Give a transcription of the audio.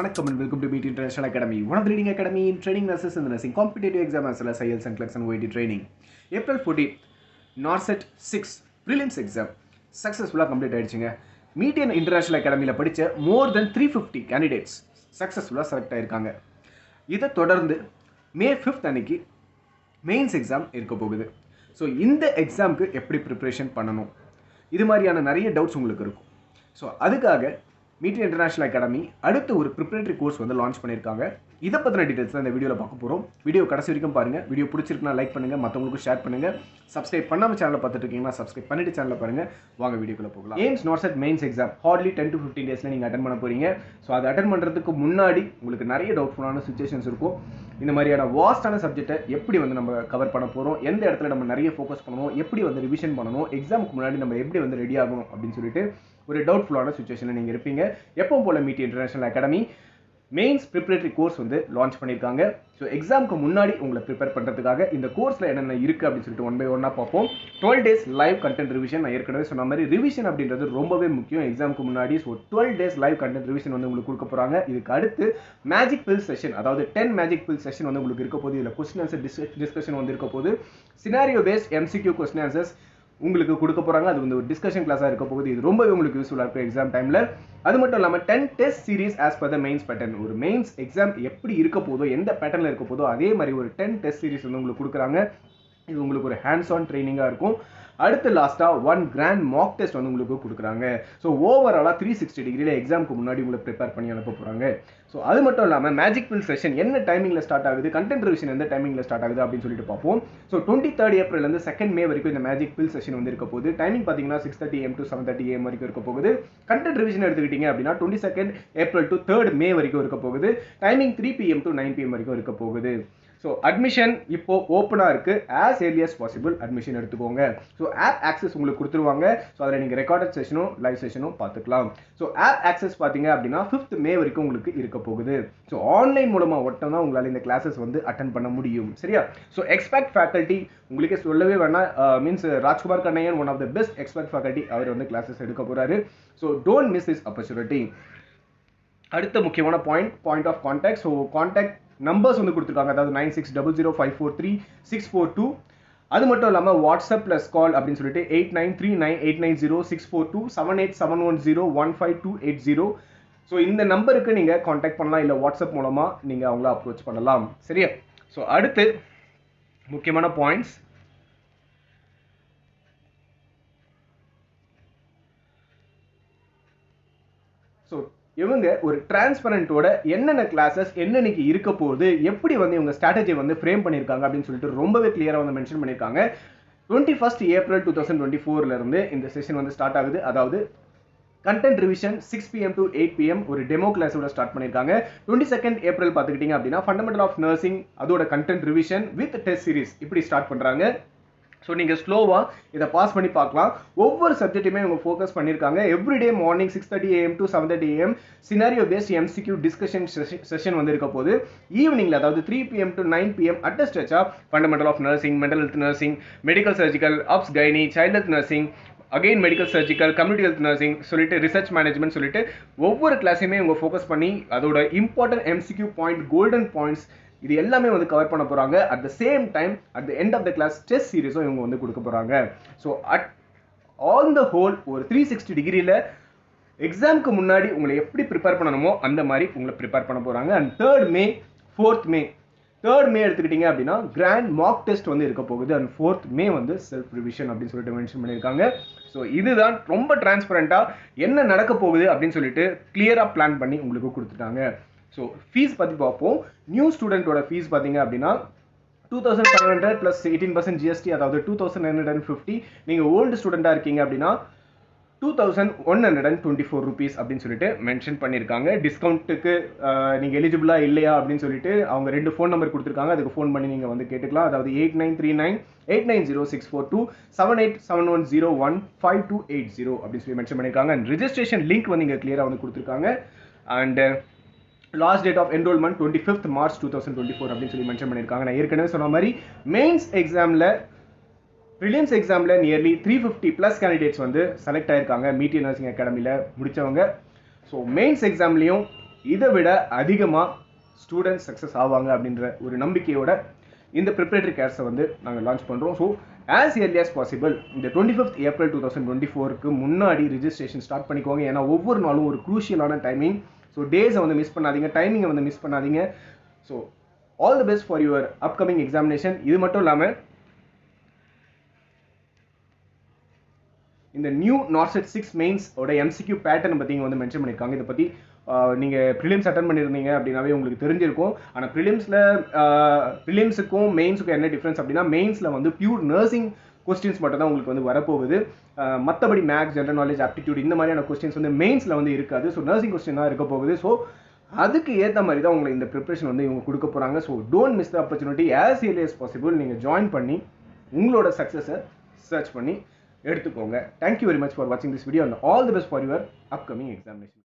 வணக்கம் and welcome to Beat international academy one of leading academy in training nurses இந்த nursing competitive exam as well as and as and and CLEX and OET training. April 14, NORCET 6 prelims exam. சக்ஸஸ்ஃபுல்லாக complete ஆயிடுச்சுங்க. Median international அகாடமியில் படித்த more than three fifty candidates சக்ஸஸ்ஃபுல்லாக select ஆயிருக்காங்க. இதை தொடர்ந்து May fifth அன்னைக்கு மெயின்ஸ் எக்ஸாம் இருக்க போகுது. ஸோ இந்த எக்ஸாமுக்கு எப்படி ப்ரிப்ரேஷன் பண்ணணும்? இது மாதிரியான நிறைய டவுட்ஸ் உங்களுக்கு இருக்கும். ஸோ அதுக்காக மீட்டிங் இன்டர்நேஷனல் அகாடமி அடுத்து ஒரு ப்ரிப்பரேட்டரி கோர்ஸ் வந்து லான்ச் பண்ணியிருக்காங்க. இதை பற்றின டீட்டெயில்ஸ் தான் இந்த வீடியோவில் பார்க்க போகிறோம் வீடியோ கடைசி வரைக்கும் பாருங்கள் வீடியோ பிடிச்சிருக்குன்னா லைக் பண்ணுங்கள் மற்றவங்களுக்கும் ஷேர் பண்ணுங்கள் சப்ஸ்கிரைப் பண்ணாமல் சேனலை பார்த்துட்டு இருக்கீங்கன்னா சப்ஸ்கிரைப் பண்ணிட்டு சேனலில் பாருங்கள் வாங்க வீடியோக்குள்ளே போகலாம். AIIMS knots mains exam hardly ten to fifteen டேஸில் நீங்கள் அட்டன் பண்ண போகிறீங்க ஸோ அதை அட்டன் பண்ணுறதுக்கு முன்னாடி உங்களுக்கு நிறைய டவுட்ஃபுல்லான சுச்சுவேஷன்ஸ் இருக்கும். இந்த மாதிரியான வாஸ்டான சப்ஜெக்ட்டை எப்படி வந்து நம்ம கவர் பண்ண போகிறோம் எந்த இடத்துல நம்ம நிறைய ஃபோக்கஸ் பண்ணணும்? எப்படி வந்து ரிவிஷன் பண்ணணும்? எக்ஸாமுக்கு முன்னாடி நம்ம எப்படி வந்து ரெடி ஆகணும்? அப்படின்னு சொல்லிட்டு ஒரு டவுட்ஃபுல்லான சுச்சுவேஷனில் நீங்கள் இருப்பீங்க. எப்போ போல Meet international academy mains preparatory course வந்து லான்ச் பண்ணியிருக்காங்க ஸோ எக்ஸாமுக்கு முன்னாடி உங்களை ப்ரிப்பேர் பண்ணுறதுக்காக இந்த கோர்ஸில் என்னென்ன இருக்குது அப்படின்னு சொல்லிட்டு ஒன் பை ஒன்னாக பார்ப்போம். Twelve days live content revision நான் ஏற்கனவே சொன்ன மாதிரி ரிவிஷன் அப்படின்றது ரொம்பவே முக்கியம். எக்ஸாமுக்கு முன்னாடி so twelve days live content revision வந்து உங்களுக்கு கொடுக்க போகிறாங்க இதுக்கு அடுத்து மேஜிக் பில் செஷன் அதாவது டென் மேஜிக் பில் செஷன் வந்து உங்களுக்கு இருக்க போது இதில் கொஸ்டின் ஆன்சர் டிஸ்கஷன் வந்து இருக்க போது scenario based MCQ question answers உங்களுக்கு கொடுக்க போகிறாங்க அது வந்து ஒரு டிஸ்கஷன் கிளாஸாக இருக்க போகுது. இது ரொம்பவே உங்களுக்கு யூஸ்ஃபுல்லாக இருக்கும் எக்ஸாம் டைமில் அது மட்டும் இல்லாமல் ten test series as per the mains pattern ஒரு மெயின்ஸ் எக்ஸாம் எப்படி இருக்க போதோ எந்த பேட்டர்னில் இருக்க போதோ அதே மாதிரி ஒரு டென் டெஸ்ட் சீரிஸ் வந்து உங்களுக்கு கொடுக்குறாங்க. இது உங்களுக்கு ஒரு ஹேண்ட்ஸ் ஆன் ட்ரைனிங்காக இருக்கும். அடுத்து லாஸ்ட்டாக ஒன் கிராண்ட் மாக் டெஸ்ட் வந்து உங்களுக்கு கொடுக்குறாங்க. ஸோ ஓவராலாக த்ரீ சிக்ஸ்டி டிகிரியில் எக்ஸாமுக்கு முன்னாடி உங்களை ப்ரிப்பேர் பண்ணி அனுப்ப போகிறாங்க ஸோ அது மட்டும் இல்லாமல் மேஜிக் பில் செஷன் என்ன டைமிங்கில் ஸ்டார்ட் ஆகுது கண்டென்ட் ரிவிஷன் எந்த டைமிங்கில் ஸ்டார்ட் ஆகுது அப்படின்னு சொல்லிட்டு பார்ப்போம். ஸோ டுவெண்ட்டி தேர்ட் ஏப்ரல்லேருந்து செகண்ட் மே வரைக்கும் இந்த மேஜிக் பில் செஷன் வந்து இருக்க போகுது. டைமிங் பார்த்தீங்கன்னா six thirty AM to seven thirty AM வரைக்கும் இருக்க போகுது. கண்டென்ட் ரிவிஷன் எடுத்துக்கிட்டீங்க அப்படின்னா twenty second April to third May வரைக்கும் இருக்க போகுது. Timing three PM to nine PM வரைக்கும் இருக்க போகுது. ஸோ அட்மிஷன் இப்போ ஓப்பனாக இருக்கு. As early as possible admission எடுத்துக்கோங்க. ஸோ ஆப் ஆக்சஸ் உங்களுக்கு கொடுத்துருவாங்க. ஸோ அதில் நீங்கள் ரெக்கார்டட் செஷனும் லைவ் செஷனும் பார்த்துக்கலாம். ஸோ ஆப் ஆக்சஸ் பார்த்தீங்க அப்படின்னா ஃபிஃப்த் மே வரைக்கும் உங்களுக்கு இருக்க போகுது. ஸோ ஆன்லைன் மூலமாக மட்டும் தான் உங்களால் இந்த கிளாஸஸ் வந்து அட்டன் பண்ண முடியும். சரியா? ஸோ எக்ஸ்பெக்ட் ஃபேக்கல்ட்டி உங்களுக்கே சொல்லவே வேணாம். Means Rajkumar Kannaiyan one of the best expert faculty அவர் வந்து கிளாஸஸ் எடுக்க போகிறாரு so don't miss this opportunity அடுத்த முக்கியமான point point of contact so contact numbers வந்து கொடுத்துருக்காங்க. அதாவது nine six double zero five four three six four two அது மட்டும் இல்லாமல் வாட்ஸ்அப் ப்ளஸ் கால் அப்படின்னு சொல்லிட்டு eight nine three nine eight nine zero six four two seven eight seven one zero one five two eight zero so இந்த நம்பருக்கு நீங்கள் contact பண்ணலாம். இல்லை வாட்ஸ்அப் மூலமாக நீங்கள் அவங்கள அப்ரோச் பண்ணலாம். சரியா? ஸோ அடுத்து முக்கியமான பாயிண்ட்ஸ் ஸோ இவங்க ஒரு டிரான்ஸ்பரண்ட்டோட என்னென்ன கிளாஸஸ் என்னன்னைக்கு இருக்க போகுது எப்படி வந்து இவங்க ஸ்ட்ராட்டஜி வந்து ஃப்ரேம் பண்ணியிருக்காங்க அப்படின்னு சொல்லிட்டு ரொம்பவே கிளியராக வந்து மென்ஷன் பண்ணியிருக்காங்க. Twenty first April two thousand twenty ஃபோர்லேருந்து இந்த செஷன் வந்து ஸ்டார்ட் ஆகுது. அதாவது content revision six PM to eight PM ஒரு டெமோ கிளாஸோட ஸ்டார்ட் பண்ணியிருக்காங்க. டுவெண்ட்டி செகண்ட் ஏப்ரல் பார்த்துக்கிட்டிங்க அப்படின்னா ஃபண்டமெண்டல் ஆஃப் நர்சிங் அதோட content revision with test series இப்படி ஸ்டார்ட் பண்ணுறாங்க ஸோ நீங்கள் ஸ்லோவாக இதை பாஸ் பண்ணி பார்க்கலாம். ஒவ்வொரு சப்ஜெக்ட்டுமே இவங்க ஃபோக்கஸ் பண்ணியிருக்காங்க. Everyday morning six thirty AM to seven thirty AM scenario based MCQ discussion session வந்து இருக்க போது ஈவினிங்கில் அதாவது three PM to nine PM at ஸ்ட்ரெச்சாக fundamental of nursing mental health nursing medical surgical obs gynae child health nursing again medical surgical community health nursing சொல்லிட்டு research management சொல்லிட்டு ஒவ்வொரு கிளாஸையுமே இவங்க ஃபோக்கஸ் பண்ணி அதோட important MCQ point golden points இது எல்லாமே வந்து கவர் பண்ண போகிறாங்க at the same time at the end of the class test சீரிஸும் இவங்க வந்து கொடுக்க போகிறாங்க so at on the whole ஒரு த்ரீ சிக்ஸ்டி டிகிரியில் எக்ஸாமுக்கு முன்னாடி உங்களை எப்படி ப்ரிப்பேர் பண்ணணுமோ அந்த மாதிரி உங்களை ப்ரிப்பேர் பண்ண போகிறாங்க and third May fourth May third May எடுத்துக்கிட்டீங்க அப்படின்னா கிராண்ட் மாக் டெஸ்ட் வந்து இருக்க போகுது. அண்ட் ஃபோர்த் மே வந்து செல்ஃப் ரிவிஷன் அப்படின்னு சொல்லிட்டு மென்ஷன் பண்ணியிருக்காங்க. ஸோ இதுதான் ரொம்ப டிரான்ஸ்பரண்ட்டாக என்ன நடக்க போகுது அப்படின்னு சொல்லிட்டு கிளியராக பிளான் பண்ணி உங்களுக்கு கொடுத்துட்டாங்க. ஸோ ஃபீஸ் பற்றி பார்ப்போம். நியூ ஸ்டூடெண்ட்டோட ஃபீஸ் பார்த்தீங்க அப்படின்னா two thousand five hundred plus eighteen percent GST அதாவது two thousand nine hundred fifty நீங்கள் ஓல்டு ஸ்டூடெண்ட்டாக இருக்கீங்க அப்படின்னா two thousand one hundred and twenty four rupees அப்படின்னு சொல்லிட்டு மென்ஷன் பண்ணியிருக்காங்க டிஸ்கவுண்ட்டுக்கு நீங்கள் எலிஜிபிளாக இல்லையா அப்படின்னு சொல்லிட்டு அவங்க ரெண்டு ஃபோன் நம்பர் கொடுத்துருக்காங்க. அதுக்கு ஃபோன் பண்ணி நீங்கள் வந்து கேட்டுக்கலாம். அதாவது eight nine three nine eight nine zero six four two seven eight seven one zero one five two eight zero அப்படின்னு சொல்லி மென்ஷன் பண்ணியிருக்காங்க அண்ட் ரிஜிஸ்ட்ரேஷன் லிங்க் வந்து இங்கே கிளியராக வந்து கொடுத்துருக்காங்க. And last date of enrolment twenty fifth March two thousand twenty four அப்படின்னு சொல்லி மென்ஷன் பண்ணியிருக்காங்க. நான் ஏற்கனவே சொன்ன மாதிரி மெயின்ஸ் எக்ஸாமில் ப்ரிலியம்ஸ் எக்ஸாமில் nearly three fifty plus candidates வந்து செலக்ட் ஆயிருக்காங்க. மீட்டிய நர்சிங் அகாடமியில் முடித்தவங்க ஸோ மெயின்ஸ் எக்ஸாம்லேயும் இதை விட அதிகமாக ஸ்டூடெண்ட்ஸ் சக்ஸஸ் ஆவாங்க அப்படின்ற ஒரு நம்பிக்கையோட இந்த ப்ரிப்பரேட்டரி கேர்ஸை வந்து நாங்கள் லான்ச் பண்ணுறோம் so as early as possible இந்த twenty fifth April two thousand twenty ஃபோருக்கு முன்னாடி ரிஜிஸ்ட்ரேஷன் ஸ்டார்ட் பண்ணிக்கோங்க. ஏன்னா ஒவ்வொரு நாளும் ஒரு குரூஷியலான டைமிங் ஸோ டேஸை வந்து மிஸ் பண்ணாதீங்க டைமிங்கை வந்து மிஸ் பண்ணாதீங்க. So all the best for your upcoming examination இது மட்டும் இல்லாமல் இந்த நியூ நார்செட் சிக்ஸ் மெயின்ஸ் ஓட எம்சிக்யூ பேட்டர்ன் பற்றி இங்கே வந்து மென்ஷன் பண்ணியிருக்காங்க இதை பற்றி நீங்கள் ப்ரிலிம்ஸ் அட்டன் பண்ணியிருந்தீங்க அப்படின்னாவே உங்களுக்கு தெரிஞ்சிருக்கும். ஆனால் ப்ரிலிம்ஸில் ப்ரிலிம்ஸுக்கும் மெயின்ஸுக்கும் என்ன டிஃப்ரென்ஸ் அப்படின்னா மெயின்ஸில் வந்து பியூர் நர்சிங் கொஸ்டின்ஸ் மட்டும் தான் உங்களுக்கு வந்து வரப்போகுது. மற்றபடி மேக்ஸ் ஜென்ரல் நாலேஜ் ஆப்டிடியூட் இந்த மாதிரியான கொஸ்டின்ஸ் வந்து மெயின்ஸில் வந்து இருக்காது. ஸோ நர்சிங் கொஸ்டின் தான் இருக்க போகுது. ஸோ அதுக்கு ஏற்ற மாதிரி தான் உங்களை இந்த ப்ரிப்ரேஷன் வந்து இவங்க கொடுக்க போகிறாங்க so don't miss the opportunity as early as possible நீங்கள் ஜாயின் பண்ணி உங்களோட சக்ஸஸை சர்ச் பண்ணி எடுத்துக்கோங்க. Thank you very much for வாட்சிங் this video and all the best for your upcoming examination